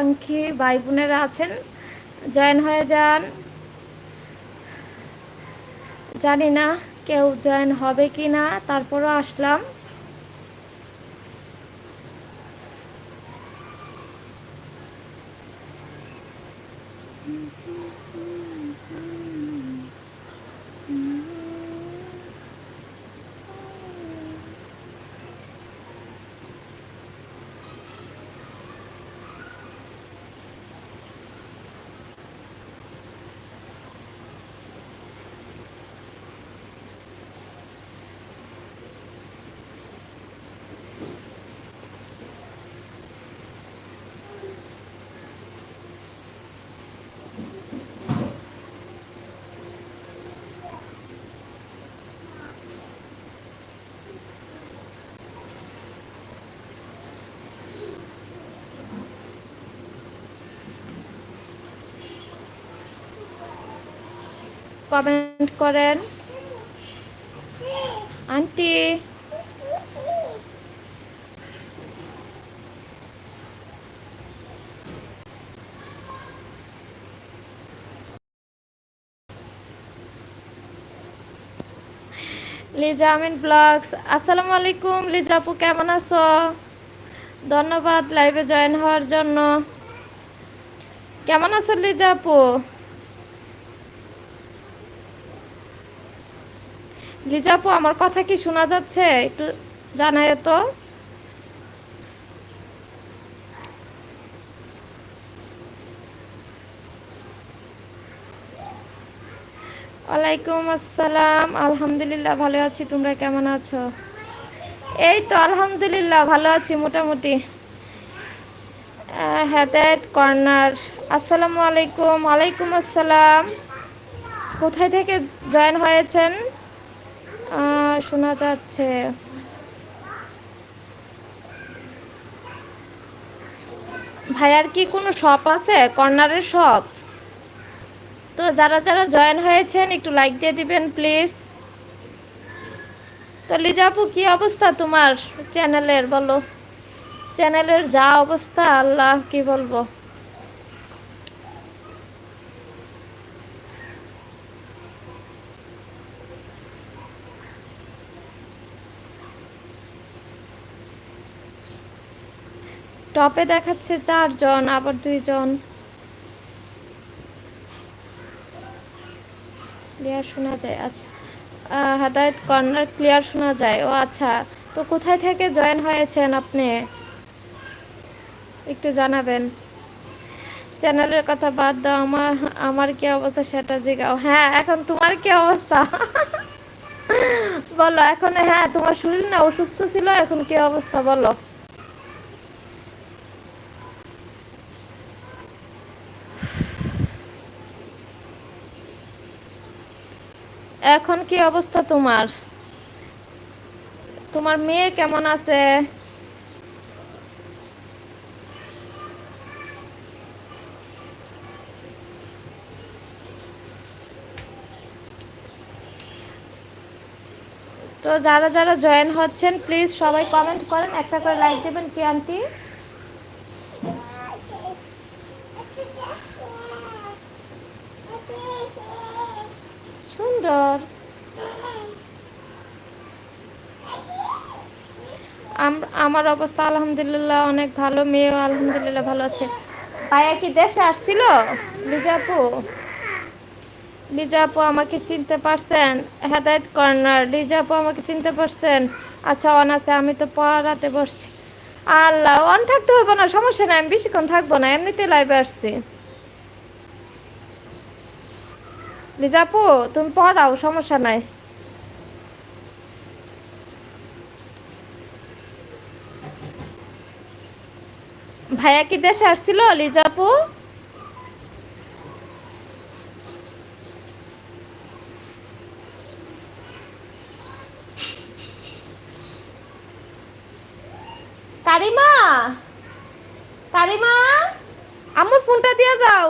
শুভাকাঙ্ক্ষী ভাই বোনেরা আছেন। জয়েন হয়ে যান। জানি না কেউ জয়েন হবে কি না তারপরও আসলাম। কমেন্ট করেন। আন্টি। লিজা আমিন ব্লগস, আসসালামু আলাইকুম। লিজা আপু, কেমন আছো? ধন্যবাদ লাইভে জয়েন হওয়ার জন্য। কেমন আছো লিজা আপু? লিজা আপু আমার কথা কি শোনা যাচ্ছে? একটু জানায় তো। ওয়ালাইকুম আসসালাম। আলহামদুলিল্লাহ, ভালো আছি। তোমরা কেমন আছো? এই তো, আলহামদুলিল্লাহ, ভালো আছি মোটামুটি। হেদায়ত কর্নার। আসসালামু আলাইকুম। ওয়ালাইকুম আসসালাম। কোথায় থেকে জয়েন হয়েছেন? শোনা যাচ্ছে। ভাইয়ার কি কোনো শপ আছে? কর্নারের শপ তো যারা যারা জয়েন হয়েছেন, একটু লাইক দিয়ে দিবেন প্লিজ তো লিজাপু কি অবস্থা তোমার চ্যানেলের বলো। চ্যানেলের যা অবস্থা, আল্লাহ, কি বলব? টপে দেখাচ্ছে চারজন আবার দুইজন। ক্লিয়ার শোনা যায়? আচ্ছা। আহ, হেদায়েত কর্নার ক্লিয়ার শোনা যায়? ও আচ্ছা। তো কোথায় থেকে জয়েন হয়েছেন আপনি? একটু জানাবেন। চ্যানেলের কথা বাদ দাও আমার আমার কি অবস্থা সেটা জিগাও। হ্যাঁ এখন তোমার কি অবস্থা? বলো এখন হ্যাঁ তোমার শরীর না অসুস্থ ছিল এখন কি অবস্থা বলো? এখন কি অবস্থা তোমার? তোমার মেয়ে কেমন আছে? তো যারা যারা জয়েন হচ্ছেন প্লিজ সবাই কমেন্ট করেন, একটা করে লাইক দেবেন, কি আন্টি সুন্দর আম- আমার অবস্থা আলহামদুলিল্লাহ অনেক ভালো, মেয়েও আলহামদুলিল্লাহ ভালো আছে। ভাইয়া কি দেশে আসছিল? লিজাপু লিজাপু আমাকে চিনতে পারছেন। হেদায়ত কর্নার লিজাপু আমাকে চিনতে পারছেন? আচ্ছা অন আছে, আমি তো পড়াতে বসছি। আল্লাহ, অন থাকতে হবে না, সমস্যা নাই, আমি বেশিক্ষণ থাকব না এমনিতে লাইভে আসছি। লিজাপু তুমি পড়াও, সমস্যা নাই। ভাইয়া কি দেশে আসছিল লিজাপু কারিমা? কারিমা? আমার ফোনটা দিয়ে যাও।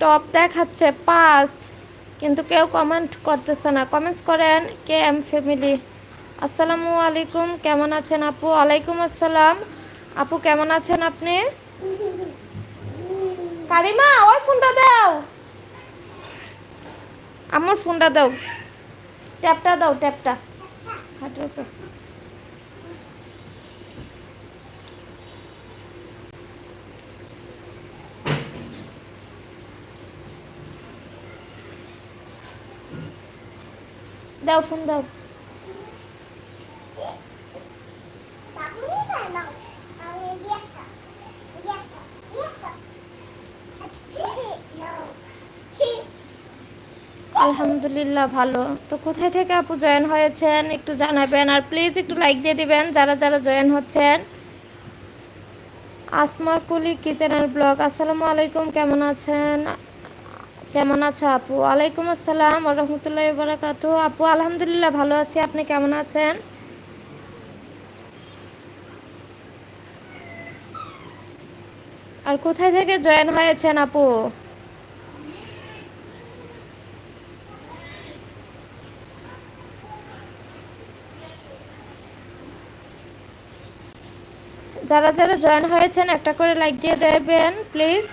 টপ দেখাচ্ছে পাঁচ, কিন্তু কেউ কমেন্ট করতেছে না। কমেন্টস করেন কে এম ফ্যামিলি। আসসালামু আলাইকুম, কেমন আছেন আপু? ওয়ালাইকুম আসসালাম। আপু, কেমন আছেন আপনি? কারিমা, ওই ফোনটা দাও। আমার ফোনটা দাও। ট্যাপটা দাও, ট্যাপটা। হাঁটুর দাও ফোন দাও। আলহামদুলিল্লাহ, ভালো। তো কোথায় থেকে আপু জয়েন হয়েছেন? একটু জানাবেন, আর প্লিজ একটু লাইক দিয়ে দিবেন, যারা যারা জয়েন হচ্ছেন। আসমা কুলি কিচেন কিচেনের ব্লগ, আসসালামু আলাইকুম, কেমন আছেন? কেমন আছো আপু? ওয়ালাইকুম আসসালাম রহমতুল্লাহ বারাকাতু আপু, আলহামদুলিল্লাহ ভালো আছি। আপনি কেমন আছেন? আর কোথায় থেকে জয়েন হয়েছেন আপু? যারা যারা জয়েন হয়েছেন, একটা করে লাইক দিয়ে দেবেন প্লিজ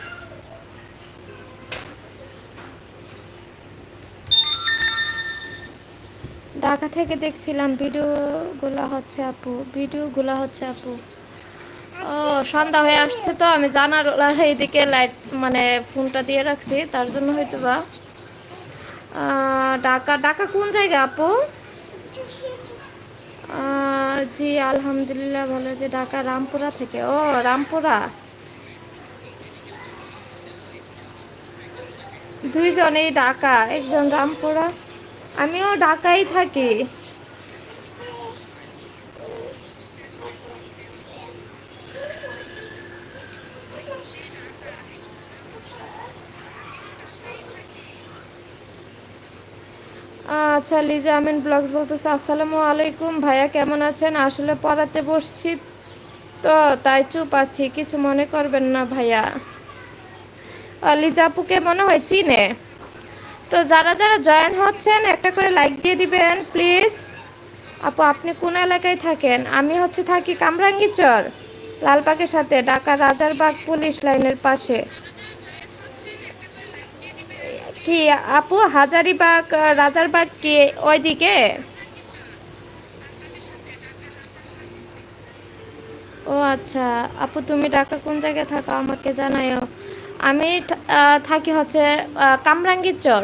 ঢাকা থেকে দেখছিলাম ভিডিওগুলো হচ্ছে আপু, ভিডিওগুলো হচ্ছে আপু। ও, সন্ধ্যা হয়ে আসছে তো, আমি জানার এইদিকে লাইট মানে ফোনটা দিয়ে রাখছি, তার জন্য হয়তো বা ঢাকা ঢাকা কোন জায়গা আপু? জি, আলহামদুলিল্লাহ বলে যে ঢাকা রামপুরা থেকে। ও, রামপুরা। দুইজনেই ঢাকা, একজন রামপুরা। আমিও ঢাকাই থাকি। আচ্ছা লিজা আমিন ব্লগস বলতেছে, আসসালামু আলাইকুম ভাইয়া, কেমন আছেন? আসলে পড়াতে বসছি তো, তাই চুপ আছি, কিছু মনে করবেন না ভাইয়া। লিজা আপুকে মনে হয় চিনে? তো যারা যারা জয়েন হচ্ছেন, একটা করে লাইক দিয়ে দিবেন, প্লিজ। আপু, আপনি কোন এলাকায় থাকেন? আমি হচ্ছে থাকি কামরাঙ্গিচর লালবাগের সাথে ঢাকা রাজারবাগ পুলিশ লাইনের পাশে। কি, আপু, হাজারিবাগ রাজারবাগ কি ওইদিকে? ও আচ্ছা আপু, তুমি ঢাকা কোন জায়গায় থাকো? আমাকে জানাইও আমি থাকি হচ্ছে কামরাঙ্গীর চর।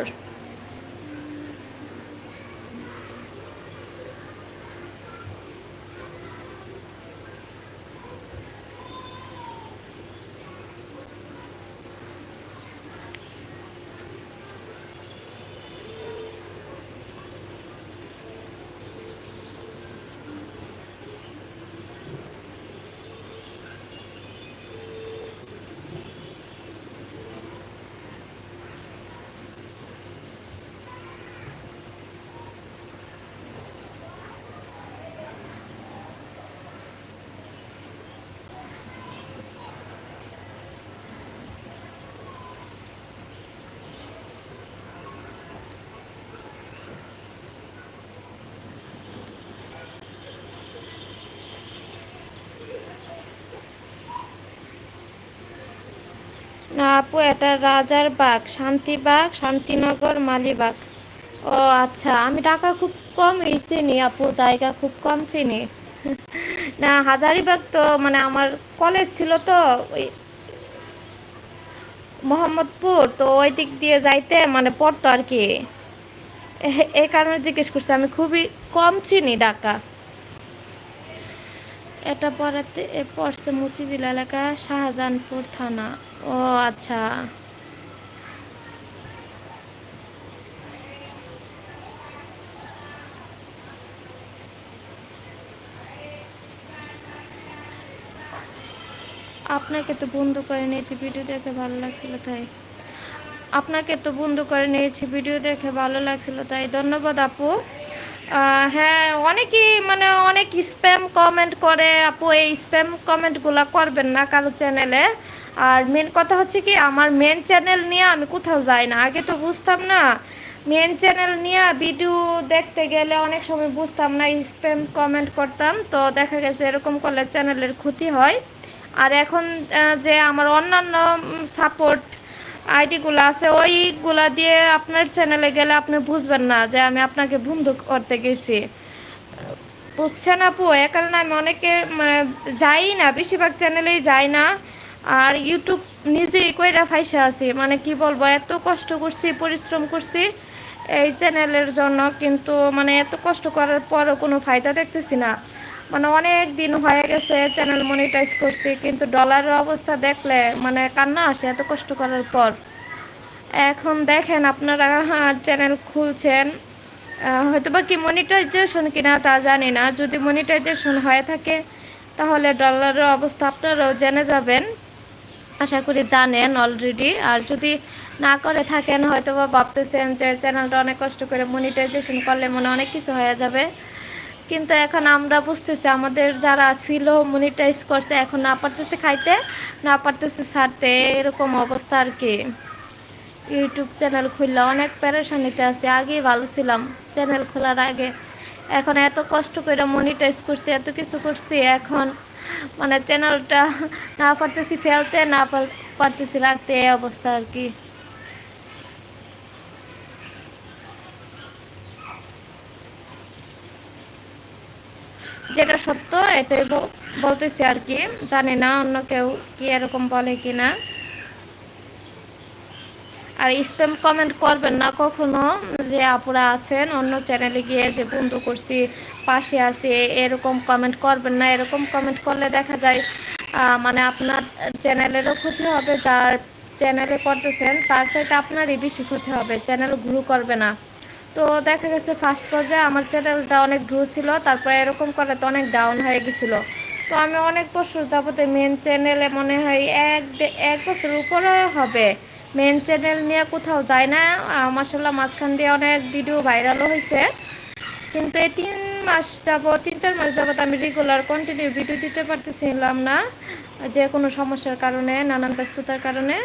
আপু, এটা রাজার বাগ শান্তিবাগ শান্তিনগর মালিবাগ ও আচ্ছা আমি টাকা খুব কমই চিনি আপু, জায়গা খুব কম চিনি। না হাজারিবাগ তো মানে আমার কলেজ ছিল তো, ওই মোহাম্মদপুর, তো ওই দিক দিয়ে যাইতে মানে পড়তো আর কি। এই কারণে জিজ্ঞেস করছি, আমি খুবই কম চিনি ঢাকা। এটা পড়াতে পড়ছে মতিঝিল এলাকা, শাহজাহানপুর থানা। ও আচ্ছা। আপনাকে তো বন্ধ করে নিয়েছি, ভিডিও দেখে ভালো লাগছিল তাই। আপনাকে তো বন্ধু করে নিয়েছি, ভিডিও দেখে ভালো লাগছিল তাই। ধন্যবাদ আপু। হ্যাঁ অনেকেই মানে অনেক স্প্যাম কমেন্ট করে, আপু, এই স্প্যাম কমেন্টগুলো করবেন না কারও চ্যানেলে আর মেন কথা হচ্ছে কি, আমার মেন চ্যানেল নিয়ে আমি কোথাও যাই না। আগে তো বুঝতাম না মেন চ্যানেল নিয়ে ভিডিও দেখতে গেলে অনেক সময় বুঝতাম না স্প্যাম কমেন্ট করতাম। তো দেখা গেছে এরকম করলে চ্যানেলের ক্ষতি হয়। আর এখন যে আমার অন্যান্য সাপোর্ট আইডিগুলো আছে, ওইগুলা দিয়ে আপনার চ্যানেলে গেলে আপনি বুঝবেন না যে আমি আপনাকে বন্ধু করতে গেছি। বুঝছেন আপু? এ কারণে আমি অনেকে মানে যাই না, বেশিরভাগ চ্যানেলেই যাই না। আর ইউটিউব নিজেই কইরা ফাইসা আছি। মানে কি বলব, এত কষ্ট করছি, পরিশ্রম করছি এই চ্যানেলের জন্য, কিন্তু মানে এত কষ্ট করার পরও কোনো ফায়দা দেখতেছি না। মানে অনেক দিন হয়ে গেছে চ্যানেল মনিটাইজ করছি, কিন্তু ডলারের অবস্থা দেখলে মানে কান্না আসে এত কষ্ট করার পর। এখন দেখেন আপনারা হ্যাঁ চ্যানেল খুলছেন হয়তো বা কি মনিটাইজেশন কিনা তা জানি না। যদি মনিটাইজেশন হয়ে থাকে, তাহলে ডলারের অবস্থা আপনারাও জেনে যাবেন। আশা করি জানেন অলরেডি আর যদি না করে থাকেন হয়তো বা ভাবতেছেন যে চ্যানেলটা অনেক কষ্ট করে মনিটাইজেশন করলে মনে অনেক কিছু হয়ে যাবে। কিন্তু এখন আমরা বুঝতেছি, আমাদের যারা ছিল মনিটাইজ করছে, এখন না পারতেছে খাইতে, না পারতেছে ছাড়তে, এরকম অবস্থা আর কি। ইউটিউব চ্যানেল খুললে অনেক প্যারেশানিতে আছে, আগেই ভালো ছিলাম। চ্যানেল খোলার আগে। এখন এত কষ্ট করে মনিটাইজ করছি, এত কিছু করছি, এখন মানে চ্যানেলটা না পারতেছি ফেলতে, না পারতেছি রাখতে, এই অবস্থা আর কি। যেটা সত্য, এটাই বলতেছি আর কি। জানি না অন্য কেউ কি এরকম বলে কি না আর স্প্যাম কমেন্ট করবেন না কখনো যে আপুরা আছেন, অন্য চ্যানেলে গিয়ে যে বন্ধু করছি, পাশে আছি, এরকম কমেন্ট করবেন না। এরকম কমেন্ট করলে দেখা যায় মানে আপনার চ্যানেলেরও ক্ষতি হবে, যার চ্যানেলে করতেছেন, তার চাইতে আপনারই বেশি ক্ষতি হবে চ্যানেল গ্রো করবে না। তো দেখা গেছে ফার্স্ট পর্যায়ে আমার চ্যানেলটা অনেক গ্রো ছিল, তারপরে এরকম করে তো অনেক ডাউন হয়ে গেছিল। তো আমি অনেক বছর যাবতে মেন চ্যানেলে মনে হয় এক এক বছর উপরে হবে। মেন চ্যানেল নিয়ে কোথাও যায় না। মাসাল্লাহ মাঝখান দিয়ে অনেক ভিডিও ভাইরালও হয়েছে। কিন্তু এই তিন মাস যাব তিন, চার মাস যাবত আমি রেগুলার কন্টিনিউ ভিডিও দিতে পারতেছিলাম না। যে কোনো সমস্যার কারণে, নানান ব্যস্ততার কারণে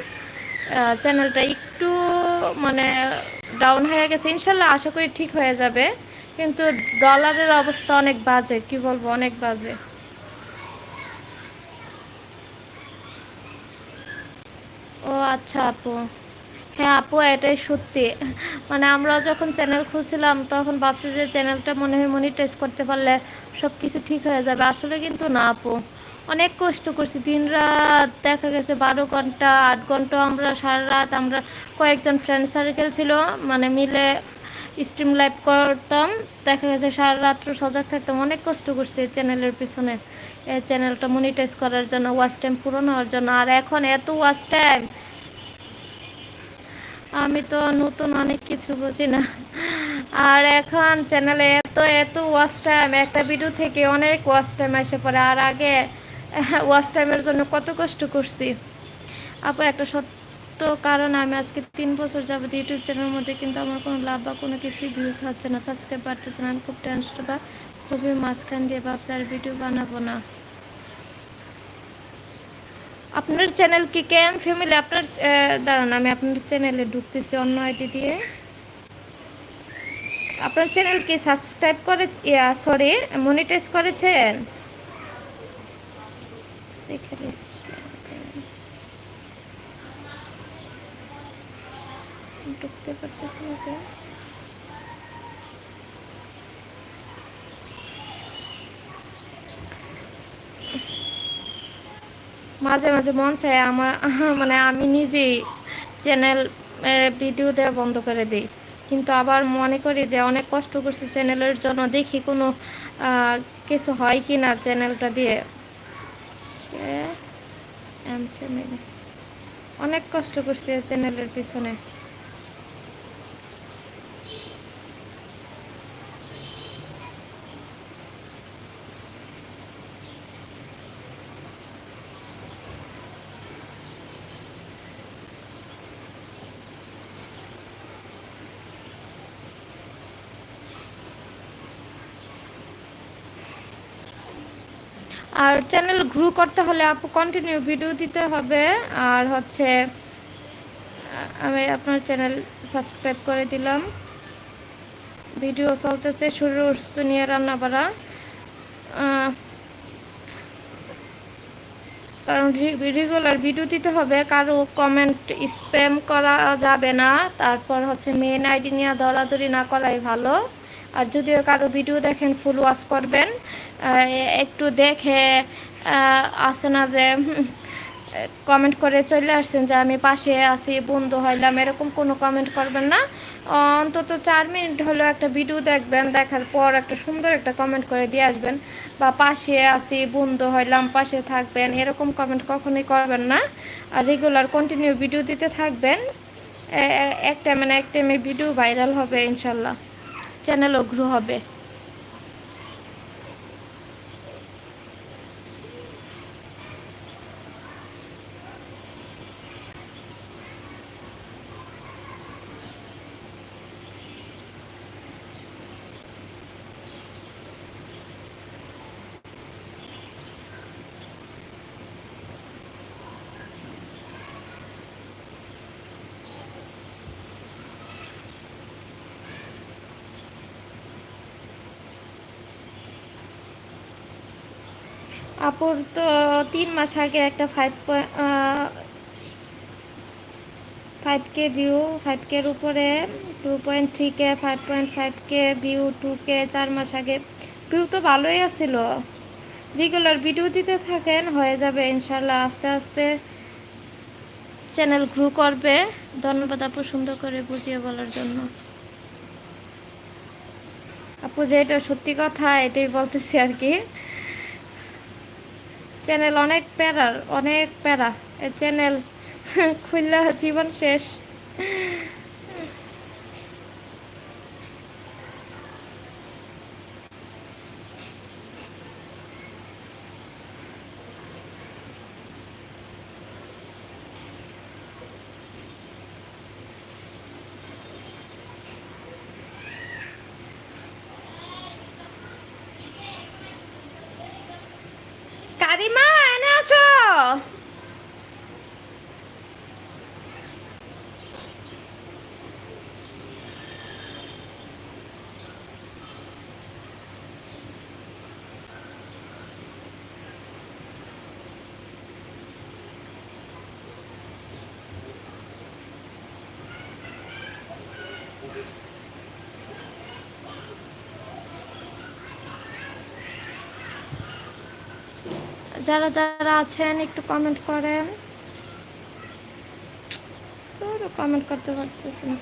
চ্যানেলটা একটু মানে ডাউন হয়ে গেছে। ইনশাল্লাহ আশা করি ঠিক হয়ে যাবে। কিন্তু ডলারের অবস্থা অনেক বাজে, কি বলব, অনেক বাজে। আচ্ছা আপু। হ্যাঁ আপু, এটাই সত্যি। মানে আমরা যখন চ্যানেল খুলছিলাম, তখন ভাবছি যে চ্যানেলটা মনে হয় মনিটাইজ করতে পারলে সব কিছু ঠিক হয়ে যাবে। আসলে কিন্তু না আপু। অনেক কষ্ট করছি। দিন রাত দেখা গেছে বারো ঘণ্টা, আট ঘণ্টা আমরা সারা রাত আমরা কয়েকজন ফ্রেন্ড সার্কেল ছিল মানে মিলে স্ট্রিম লাইভ করতাম। দেখা গেছে সারা রাত্র সজাগ থাকতাম। অনেক কষ্ট করছি চ্যানেলের পিছনে। এই চ্যানেলটা মনিটাইজ করার জন্য ওয়াচ টাইম পূরণ হওয়ার জন্য। আর এখন এত ওয়াচ টাইম আমি তো নতুন অনেক কিছু বুঝি না। আর এখন চ্যানেলে এত এত ওয়াচ টাইম একটা ভিডিও থেকে অনেক ওয়াচ টাইম এসে পড়ে আর আগে ওয়াচ টাইমের জন্য কত কষ্ট করছি। আপু, একটা সত্য কারণ, আমি আজকে তিন বছর যাবত ইউটিউব চ্যানেলের মধ্যে কিন্তু আমার কোনো লাভ বা কোনো কিছুই ভিউজ হচ্ছে না। সাবস্ক্রাইব বাড়তেছে না খুব টেনশন বা খুবই মাঝখান দিয়ে ভাবছি আর ভিডিও বানাবো না। আপনার চ্যানেল কি ক্যাম ফ্যামিলি আপনার দাঁড়ান, আমি আপনার চ্যানেলে ঢুকতেছি অন্য আইডি দিয়ে। আপনার চ্যানেল কি সাবস্ক্রাইব করে সরি মনিটাইজ করেছেন? ঢুকতে পারতেছি ওকে মাঝে মাঝে মন চায় আমার মানে আমি নিজেই চ্যানেল ভিডিও দেওয়া বন্ধ করে দিই। কিন্তু আবার মনে করি যে অনেক কষ্ট করছি চ্যানেলের জন্য, দেখি কোনো কিছু হয় কি না চ্যানেলটা দিয়ে। অনেক কষ্ট করছি চ্যানেলের পিছনে। আর চ্যানেল গ্রো করতে হলে আপু কন্টিনিউ ভিডিও দিতে হবে। আর হচ্ছে, আমি আপনার চ্যানেল সাবস্ক্রাইব করে দিলাম। ভিডিও চলতেছে শুরু নিয়ে রান্না বাড়া। কারণ রেগুলার ভিডিও দিতে হবে, কারও কমেন্ট স্প্যাম করা যাবে না। তারপর হচ্ছে মেন আইডি নিয়ে দৌড়াদৌড়ি না করাই ভালো। আর যদিও কারও ভিডিও দেখেন ফুল ওয়াশ করবেন একটু দেখে আসে না যে কমেন্ট করে চলে আসছেন যে আমি পাশে আছি, বন্ধু হইলাম, এরকম কোনো কমেন্ট করবেন না। অন্তত চার মিনিট হলেও একটা ভিডিও দেখবেন, দেখার পর একটা সুন্দর একটা কমেন্ট করে দিয়ে আসবেন। বা পাশে আছি, বন্ধু হইলাম, পাশে থাকবেন, এরকম কমেন্ট কখনোই করবেন না। আর রেগুলার কন্টিনিউ ভিডিও দিতে থাকবেন এক টাইমে এক টাইমে ভিডিও ভাইরাল হবে, ইনশাল্লাহ। চ্যানেলও অগ্রু হবে। আপুর তো তিন মাস আগে একটা five five K view five কের উপরে two point three K five point five K view two K চার মাস আগে। ভিউ তো ভালোই আসছিল রেগুলার ভিডিও দিতে থাকেন, হয়ে যাবে ইনশাল্লাহ আস্তে আস্তে চ্যানেল গ্রো করবে। ধন্যবাদ আপু সুন্দর করে বুঝিয়ে বলার জন্য। আপু যে এটা সত্যি কথা, এটাই বলতেছি আর কি। চ্যানেল অনেক প্যারার অনেক প্যারা। চ্যানেল খুললে জীবন শেষ কারিমা এনে আসো যারা যারা আছেন একটু কমেন্ট করেন। তো কমেন্ট করতে পারতেছি না।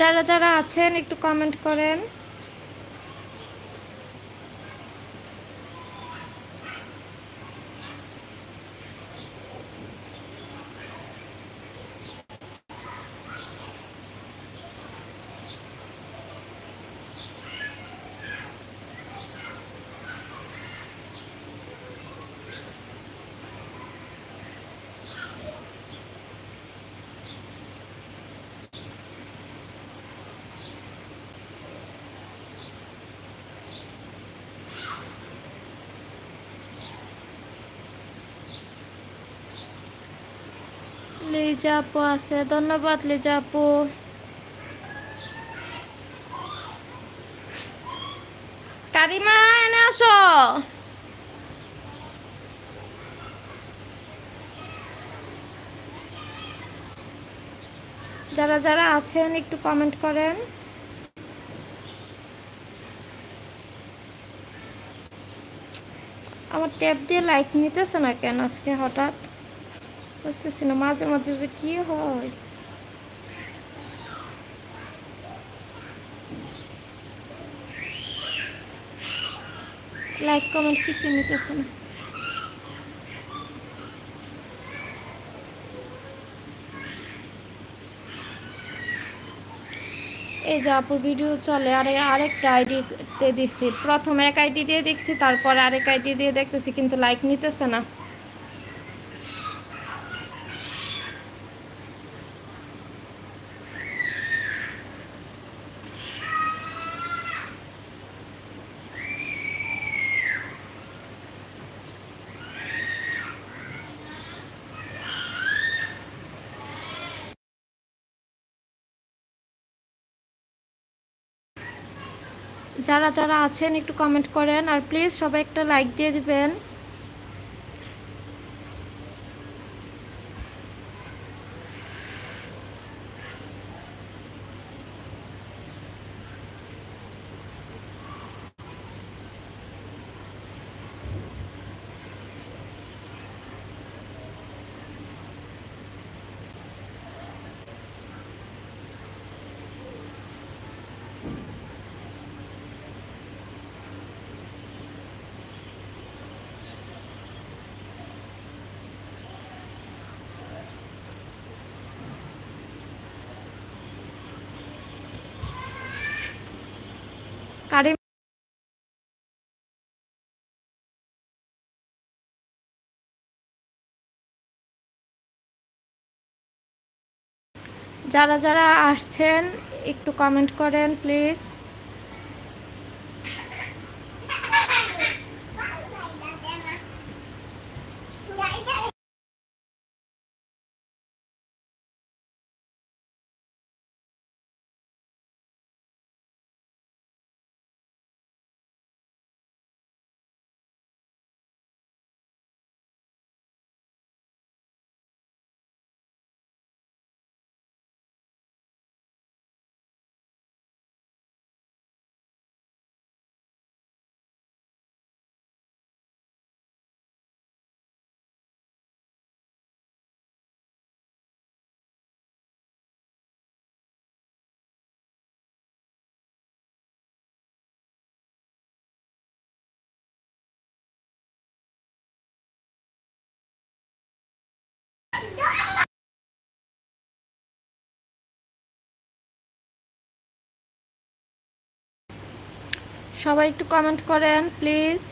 যারা যারা আছেন একটু কমেন্ট করেন। লিজা আপু আছে, ধন্যবাদ লিজা আপু কারিমা, এনে আসো। যারা যারা আছেন, একটু কমেন্ট করেন। আমার ট্যাপ দিয়ে লাইক নিতেছে না কেন আজকে হঠাৎ? বুঝতেছি না, মাঝে মাঝে যে কি হয়? লাইক কমেন্ট কিছু নিতেছে না। এই যে আপুর ভিডিও চলে, আর আরেকটা আইডিতে দিচ্ছি প্রথম এক আইডি দিয়ে দেখছি, তারপর আরেক আইডি দিয়ে দেখতেছি, কিন্তু লাইক নিতেছে না। যারা যারা আছেন একটু কমেন্ট করেন আর প্লিজ সবাই একটা লাইক দিয়ে দিবেন কারিম যারা যারা আসছেন একটু কমেন্ট করেন প্লিজ সবাই একটু কমেন্ট করেন প্লিজ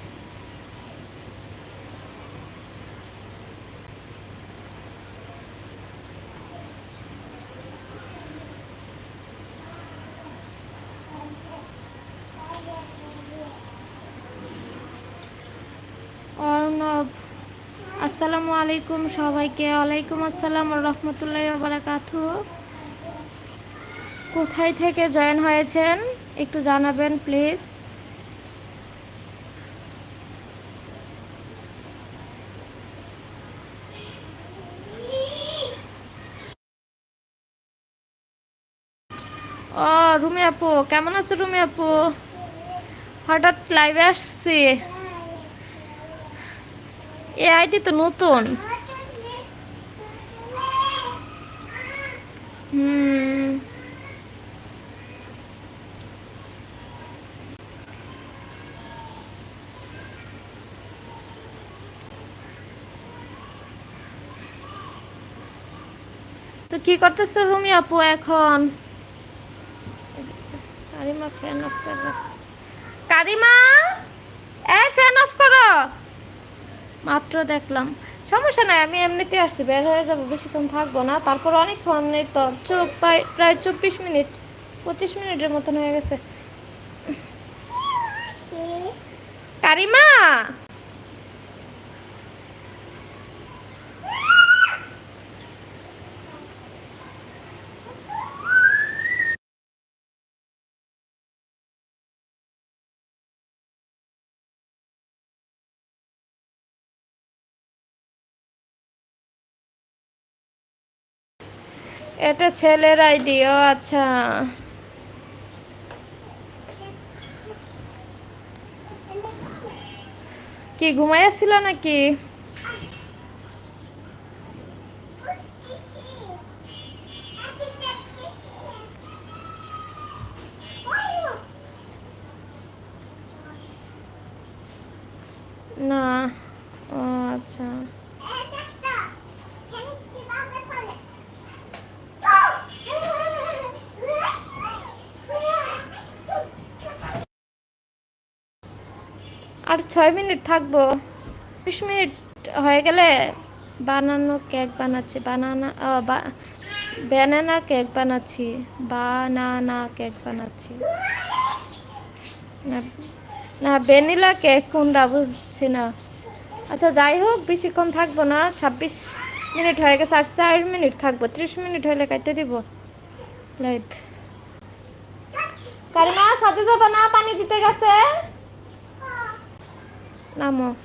অর্ণব, আসসালামু আলাইকুম সবাইকে। ওয়ালাইকুম আসসালাম রহমতুল্লাহ বারাকাতু কোথায় থেকে জয়েন হয়েছেন? একটু জানাবেন প্লিজ ও রুমি আপু, কেমন আছো রুমি আপু? হঠাৎ লাইভে আসছি। এ আইডি তো নতুন। তো কি করতেছো রুমি আপু এখন? কারিমা ফ্যান অফ করে কারিমা! এই ফ্যান অফ করো! মাত্র দেখলাম। সমস্যা নাই আমি এমনিতে আসছি বের হয়ে যাব বেশিক্ষণ থাকব না। তারপর অনেকক্ষণ নেই তো চোখ প্রায় প্রায় চব্বিশ মিনিট পঁচিশ মিনিটের মতন হয়ে গেছে। কারিমা! এটা ছেলের আইডি ও আচ্ছা। কি ঘুমাইয়াছিল নাকি না ও আচ্ছা আর ছয় মিনিট থাকব। বিশ মিনিট হয়ে গেলে বানানো কেক বানাচ্ছি। বানানা ব্যানানা কেক বানাচ্ছি। বানানা কেক বানাচ্ছি। না ভ্যানিলা কেক কোনটা বুঝছি না। আচ্ছা যাই হোক বেশিক্ষণ থাকব না। ছাব্বিশ মিনিট হয়ে গেছে, আর চার মিনিট থাকব। ত্রিশ মিনিট হলে কাটতে দিব। লাইভ। কারিমা, সাথে যাবা না? পানি দিতে গেছে। 那么